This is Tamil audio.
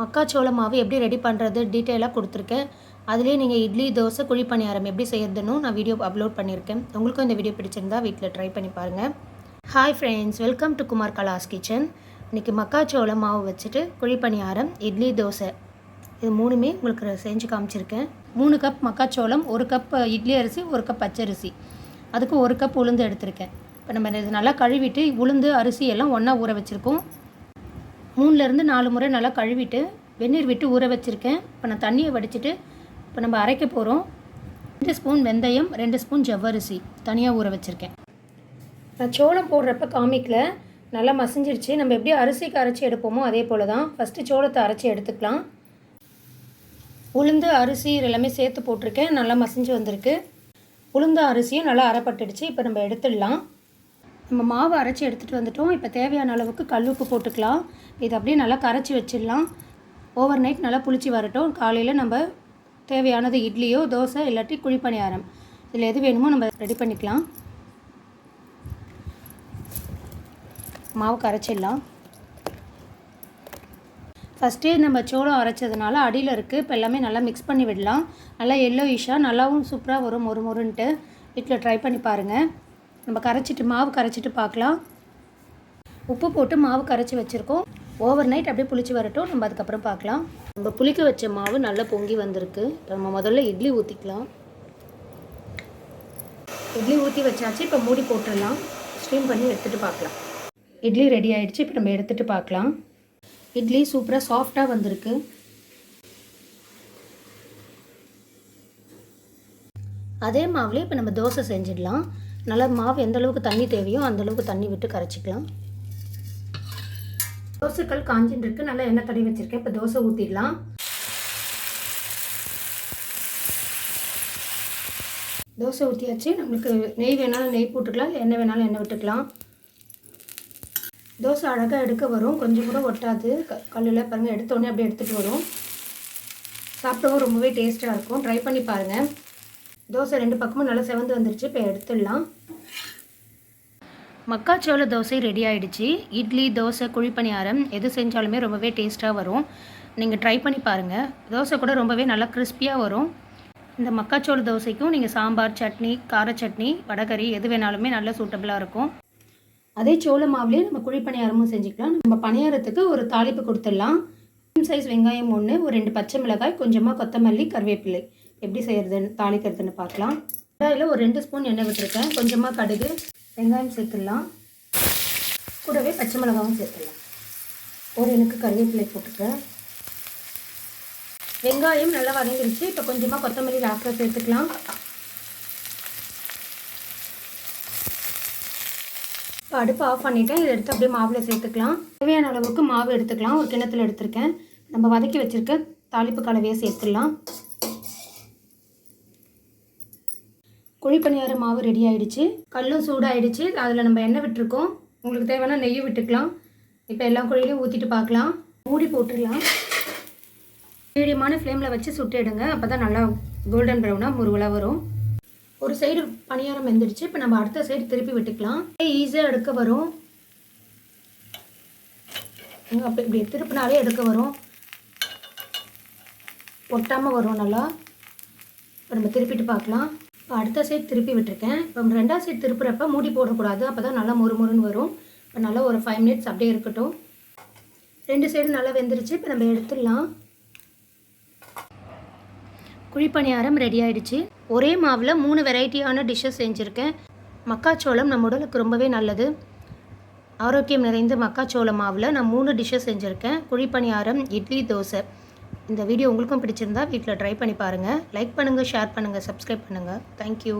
மக்காச்சோள மாவு எப்படி ரெடி பண்ணுறது டீட்டெயிலாக கொடுத்துருக்கேன். அதுலேயே நீங்கள் இட்லி தோசை குழி பணியாரம் எப்படி செய்யறதுன்னு நான் வீடியோ அப்லோட் பண்ணியிருக்கேன். உங்களுக்கும் இந்த வீடியோ பிடிச்சிருந்தா வீட்டில் ட்ரை பண்ணி பாருங்கள் hi friends welcome to Kumar கலாஸ் kitchen இன்றைக்கி மக்காச்சோள மாவு வச்சுட்டு குழி பணியாரம் இட்லி தோசை இது மூணுமே உங்களுக்கு செஞ்சு காமிச்சிருக்கேன். மூணு கப் மக்காச்சோளம் ஒரு கப் இட்லி அரிசி ஒரு கப் பச்சரிசி. அதுக்கு ஒரு கப் உளுந்து எடுத்திருக்கேன். இப்போ நம்ம இது நல்லா கழுவிட்டு உளுந்து அரிசி எல்லாம் ஒன்றா ஊற வச்சுருக்கோம். மூணுலேருந்து நாலு முறை நல்லா கழுவிட்டு வெந்நீர் விட்டு ஊற வச்சுருக்கேன். இப்போ நான் தண்ணியை வடிச்சிட்டு இப்போ நம்ம அரைக்க போகிறோம் ரெண்டு ஸ்பூன் வெந்தயம் ரெண்டு ஸ்பூன் ஜவ்வரிசி தனியாக ஊற வச்சுருக்கேன். நான் சோளம் போடுறப்ப காமிக்கல. நல்லா மசிஞ்சிருச்சு. நம்ம எப்படி அரிசிக்கு அரைச்சி எடுப்போமோ அதே போல் தான் ஃபஸ்ட்டு சோளத்தை அரைச்சி எடுத்துக்கலாம். உளுந்து அரிசி இது எல்லாமே சேர்த்து போட்டிருக்கேன். நல்லா மசிஞ்சு வந்திருக்கு. உளுந்த அரிசியும் நல்லா அரைப்பட்டுடுச்சு. இப்போ நம்ம எடுத்துடலாம். நம்ம மாவு அரைச்சி எடுத்துகிட்டு வந்துட்டோம். இப்போ தேவையான அளவுக்கு கல் உப்பு போட்டுக்கலாம். இது அப்படியே நல்லா கரைச்சி வச்சிடலாம். ஓவர் நைட் நல்லா புளிச்சு வரட்டும். காலையில் நம்ம தேவையானது இட்லியோ தோசை இல்லாட்டி குழிப்பணியாரம். இதில் எது வேணுமோ நம்ம ரெடி பண்ணிக்கலாம். மாவு கரைச்சிடலாம். ஃபஸ்ட்டே நம்ம சோளம் அரைச்சதுனால அடியில் இருக்குது இப்போ எல்லாமே நல்லா மிக்ஸ் பண்ணி விடலாம். நல்லா எல்லோ ஈஷாக நல்லாவும் சூப்பராக வரும். ஒரு முருன்ட்டு வீட்டில் ட்ரை பண்ணி பாருங்கள் நம்ம கரைச்சிட்டு மாவு கரைச்சிட்டு பார்க்கலாம். உப்பு போட்டு மாவு கரைச்சி வச்சுருக்கோம். ஓவர் நைட் அப்படியே புளிச்சு வரட்டும். நம்ம அதுக்கப்புறம் பார்க்கலாம். நம்ம புளிக்க வச்ச மாவு நல்லா பொங்கி வந்திருக்கு. இப்போ நம்ம முதல்ல இட்லி ஊற்றிக்கலாம் இட்லி ஊற்றி வச்சாச்சு. இப்போ மூடி போட்டுடலாம். ஸ்டீம் பண்ணி எடுத்துகிட்டு பார்க்கலாம். இட்லி ரெடி ஆகிடுச்சு இப்போ நம்ம எடுத்துகிட்டு பார்க்கலாம். இட்லி சூப்பராக சாஃப்டாக வந்திருக்கு. அதே மாவுலேயே இப்போ நம்ம தோசை செஞ்சிடலாம். நல்லா மாவு எந்த அளவுக்கு தண்ணி தேவையோ அந்த அளவுக்கு தண்ணி விட்டு கரைச்சிக்கலாம். தோசைக்கல் காஞ்சின்னு இருக்கு நல்லா எண்ணெய் தடவி வச்சிருக்கேன். இப்போ தோசை ஊற்றிடலாம் தோசை ஊற்றியாச்சு நம்மளுக்கு நெய் வேணாலும் நெய் போட்டுக்கலாம். இல்லை எண்ணெய் வேணாலும் எண்ணெய் விட்டுக்கலாம். தோசை அழகாக எடுக்க வரும். கொஞ்சம் கூட ஒட்டாது. க கல்லில் பாருங்கள் எடுத்தோடனே அப்படியே எடுத்துகிட்டு வரும். சாப்பிடவும் ரொம்பவே டேஸ்ட்டாக இருக்கும். ட்ரை பண்ணி பாருங்கள் தோசை ரெண்டு பக்கமும் நல்லா செவந்து வந்துருச்சு. இப்போ எடுத்துடலாம். மக்காச்சோள தோசை ரெடி ஆகிடுச்சி இட்லி தோசை குழிப்பணியாரம் எது செஞ்சாலுமே ரொம்பவே டேஸ்ட்டாக வரும். நீங்கள் ட்ரை பண்ணி பாருங்கள் தோசை கூட ரொம்பவே நல்லா கிறிஸ்பியாக வரும். இந்த மக்காச்சோள தோசைக்கும் நீங்கள் சாம்பார் சட்னி கார சட்னி வடகறி எது வேணாலுமே நல்லா சூட்டபுளாக இருக்கும். அதே சோள மாவுலேயே நம்ம குழிப்பணியாரமும் செஞ்சுக்கலாம். நம்ம பணியாரத்துக்கு ஒரு தாளிப்பு கொடுத்துடலாம். சைஸ் வெங்காயம் ஒன்று ஒரு ரெண்டு பச்சை மிளகாய் கொஞ்சமாக கொத்தமல்லி கருவேப்பிலை. எப்படி செய்கிறதுன்னு தாளிக்கிறதுன்னு பார்க்கலாம். கடாயில் ஒரு ரெண்டு ஸ்பூன் எண்ணெய் விட்டுருக்கேன். கொஞ்சமாக கடுகு வெங்காயம் சேர்த்துடலாம். கூடவே பச்சை மிளகாவும் சேர்த்துடலாம். ஒரு எனக்கு கருவேப்பிலை போட்டுக்கிறேன். வெங்காயம் நல்லா வதங்கிருச்சு. இப்போ கொஞ்சமாக கொத்தமல்லி லாஸ்ட்டாக சேர்த்துக்கலாம். இப்போ அடுப்பு ஆஃப் பண்ணிவிட்டேன் இதை எடுத்து அப்படியே மாவில் சேர்த்துக்கலாம். தேவையான அளவுக்கு மாவு எடுத்துக்கலாம். ஒரு கிணத்துல எடுத்திருக்கேன். நம்ம வதக்கி வச்சுருக்க தாளிப்பு கலவையை சேர்த்துடலாம். குழிப்பணியார மாவு ரெடி ஆகிடுச்சு கல்லும் சூடாயிடுச்சு. அதில் நம்ம எண்ணெய் விட்டுருக்கோம். உங்களுக்கு தேவையான நெய்யும் விட்டுக்கலாம். இப்போ எல்லா குழியிலையும் ஊற்றிட்டு பார்க்கலாம். மூடி போட்டுடலாம். மீடியமான ஃப்ளேமில் வச்சு சுட்டிடுங்க அப்போ தான் நல்லா கோல்டன் ப்ரௌனாக முருவலாக வரும். ஒரு சைடு பணியாரம் வெந்துடுச்சு. இப்போ நம்ம அடுத்த சைடு திருப்பி விட்டுக்கலாம். ஈஸியாக எடுக்க வரும். அப்போ இப்படி திருப்பினாலே எடுக்க வரும். ஒட்டாமல் வரும் நல்லா. இப்போ நம்ம திருப்பிட்டு பார்க்கலாம். அடுத்த சைட் திருப்பி விட்டுருக்கேன். இப்போ ரெண்டாவது சைட் திருப்புறப்ப மூடி போடக்கூடாது. அப்போ தான் நல்லா மொறு மொறுன்னு வரும். இப்போ நல்லா ஒரு ஃபைவ் மினிட்ஸ் அப்படியே இருக்கட்டும். ரெண்டு சைடு நல்லா வெந்துருச்சு. இப்போ நம்ம எடுத்துடலாம். குழிப்பணியாரம் ரெடி ஆகிடுச்சு ஒரே மாவில் மூணு வெரைட்டியான டிஷ்ஷஸ் செஞ்சுருக்கேன். மக்காச்சோளம் நம்ம உடலுக்கு ரொம்பவே நல்லது. ஆரோக்கியம் நிறைந்த மக்காச்சோள மாவில் நான் மூணு டிஷ்ஷஸ் செஞ்சுருக்கேன். குழிப்பணியாரம் இட்லி தோசை. இந்த வீடியோ உங்களுக்கும் பிடிச்சிருந்தா வீட்டில் ட்ரை பண்ணி பாருங்கள் லைக் பண்ணுங்கள் ஷேர் பண்ணுங்கள் சப்ஸ்கிரைப் பண்ணுங்கள் தேங்க்யூ